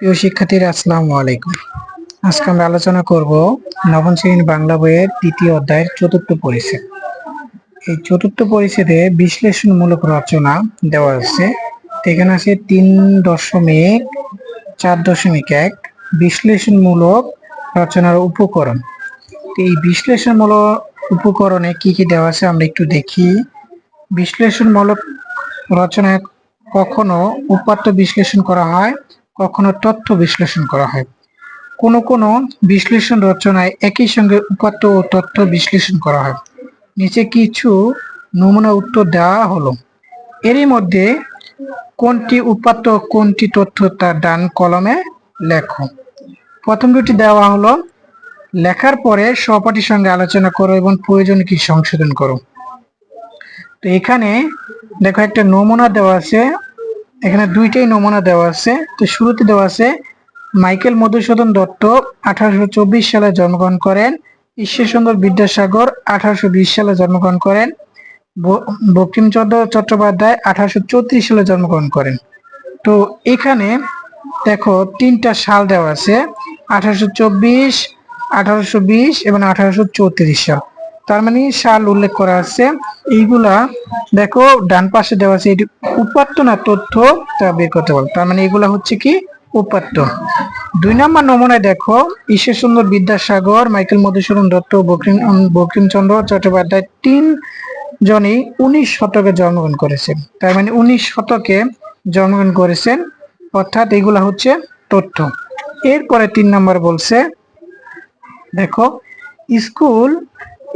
প্রিয় শিক্ষার্থীরা, আসসালামু আলাইকুম। আজকে আমরা আলোচনা করব নবম শ্রেণির বাংলা বইয়ের তৃতীয় অধ্যায়ের চতুর্থ পরিচ্ছেদ। এই চতুর্থ পরিচ্ছেদে বিশ্লেষণমূলক রচনা দেওয়া আছে। এখানে আছে তিন দশমিক চার দশমিক এক বিশ্লেষণমূলক রচনার উপকরণ। এই বিশ্লেষণমূলক উপকরণে কি কি দেওয়া আছে আমরা একটু দেখি। বিশ্লেষণমূলক রচনায় কখনো উপাত্ত বিশ্লেষণ করা হয় কখনো তথ্য বিশ্লেষণ করা হয়। কোন কোন বিশ্লেষণ রচনায় একই সঙ্গে উপাত্ত ও তথ্য বিশ্লেষণ করা হয়। নিচে কিছু নমুনা উত্তর দেওয়া হলো। এরই মধ্যে কোনটি উপাত্ত, কোনটি তথ্য তার ডান কলমে লেখো। প্রথম দুটি দেওয়া হলো, লেখার পরে সহপাঠীর সঙ্গে আলোচনা করো এবং প্রয়োজন কি সংশোধন করো। তো এখানে দেখো একটা নমুনা দেওয়া আছে এখানে দুইটাই নমুনা দেওয়া আছে। তো শুরুতে দেওয়া আছে, মাইকেল মধুসূদন দত্ত আঠারোশো চব্বিশ সালে জন্মগ্রহণ করেন, ঈশ্বরচন্দ্র বিদ্যাসাগর আঠারোশো বিশ সালে জন্মগ্রহণ করেন, ব- বঙ্কিমচন্দ্র চট্টোপাধ্যায় আঠারোশো চৌত্রিশ সালে জন্মগ্রহণ করেন। তো এখানে দেখো তিনটা সাল দেওয়া আছে, আঠারোশো চব্বিশ, আঠারোশো বিশ এবং আঠারোশো চৌত্রিশ সাল। তার মানে সাল উল্লেখ করা আছে। এইগুলা দেখো, ডান পাশে দেওয়া আছে, এটি উপাত্ত না তথ্য তা বের করতে পারব তার মানে এগুলা হচ্ছে কি? উপাত্ত। দুই নম্বর নমুনায় দেখো, ঈশ্বরচন্দ্র বিদ্যাসাগর, মাইকেল মধুসূদন দত্ত বঙ্কিম বঙ্কিমচন্দ্র চট্টোপাধ্যায় তিন জনই উনিশ শতকে জন্মগ্রহণ করেছেন। তার মানে উনিশ শতকে জন্মগ্রহণ করেছেন। অর্থাৎ এগুলা হচ্ছে তথ্য। এরপরে তিন নম্বর বলছে, দেখো, স্কুল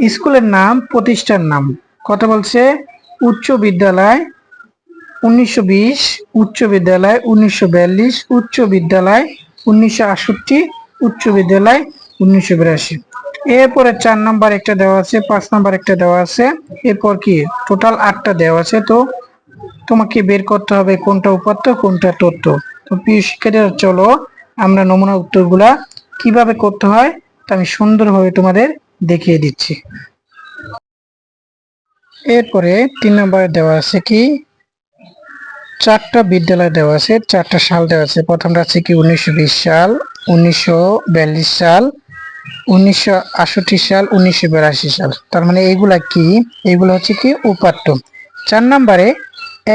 স্কুলের নাম প্রতিষ্ঠান নাম। কথা বলছে উচ্চ বিদ্যালয় উনিশশো বিশ, উচ্চ বিদ্যালয় উনিশশো বিয়াল্লিশ, উচ্চ বিদ্যালয় উনিশশো আটষট্টি, উচ্চ বিদ্যালয় উনিশশো বিরাশি। এরপরে চার নাম্বার একটা দেওয়া আছে, পাঁচ নাম্বার একটা দেওয়া আছে। এরপর কি? টোটাল আটটা দেওয়া আছে। তো তোমাকে বের করতে হবে কোনটা উপাত্ত, কোনটা তথ্য। তো প্রিয় শিক্ষার্থীরা, চলো আমরা নমুনা উত্তরগুলা কীভাবে করতে হয় তা আমি সুন্দরভাবে তোমাদের দেখিয়ে দিচ্ছি। এরপরে তিন নম্বরে দেওয়া আছে কি? চারটা বিদ্যালয় দেওয়া আছে, চারটা সাল দেওয়া আছে। প্রথমটা আছে কি উনিশশো বিশ সাল, উনিশশো বিয়াল্লিশ সাল, উনিশশো আটষট্টি সাল, উনিশশো বিরাশি সাল। তার মানে এইগুলা কি? এইগুলো হচ্ছে কি উপাত্ত। চার নম্বরে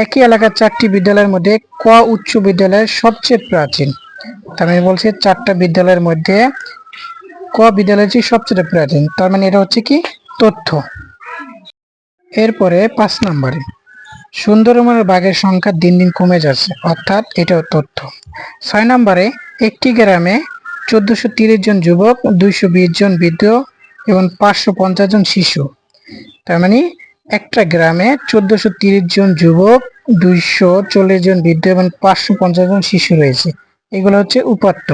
একই এলাকার চারটি বিদ্যালয়ের মধ্যে ক উচ্চ বিদ্যালয় সবচেয়ে প্রাচীন? তার মানে বলছে চারটা বিদ্যালয়ের মধ্যে ক বিদ্যালয়টি সবচেয়ে প্রাচীন, তার মানে এটা হচ্ছে কি? তথ্য। এরপরে পাঁচ নম্বরে, সুন্দরবনের বাঘের সংখ্যা দিন দিন কমে যাচ্ছে, অর্থাৎ এটাও তথ্য। ছয় নম্বরে, একটি গ্রামে চোদ্দশো তিরিশ জন যুবক, দুইশো বিশ জন বৃদ্ধ এবং পাঁচশো পঞ্চাশ জন শিশু। তার মানে একটা গ্রামে চোদ্দশো তিরিশ জন যুবক, দুইশো চল্লিশ জন বৃদ্ধ এবং পাঁচশো পঞ্চাশ জন শিশু রয়েছে। এগুলো হচ্ছে উপাত্ত।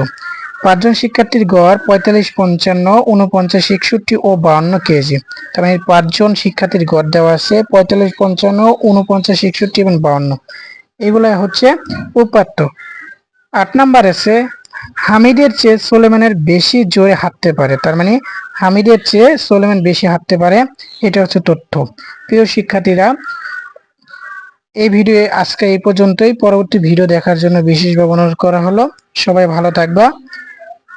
পাঁচজন শিক্ষার্থীর গড় পঁয়তাল্লিশ, পঞ্চান্ন উনপঞ্চাশ একষট্টি ও বাহান্ন কেজি। তার মানে পাঁচজন শিক্ষার্থীর গড় দেওয়া আছে পঁয়তাল্লিশ, পঞ্চান্ন উনপঞ্চাশ একষট্টি এবং বাহান্ন এগুলো হচ্ছে উপাত্ত। আট নাম্বার আছে, হামিদের চেয়ে সোলেমানের বেশি জোরে হাঁটতে পারে। তার মানে হামিদের চেয়ে সোলেমান বেশি হাঁটতে পারে, এটা হচ্ছে তথ্য। প্রিয় শিক্ষার্থীরা, এই ভিডিও আজকে এই পর্যন্তই। পরবর্তী ভিডিও দেখার জন্য বিশেষভাবে অনুরোধ করা হলো। সবাই ভালো থাকবা।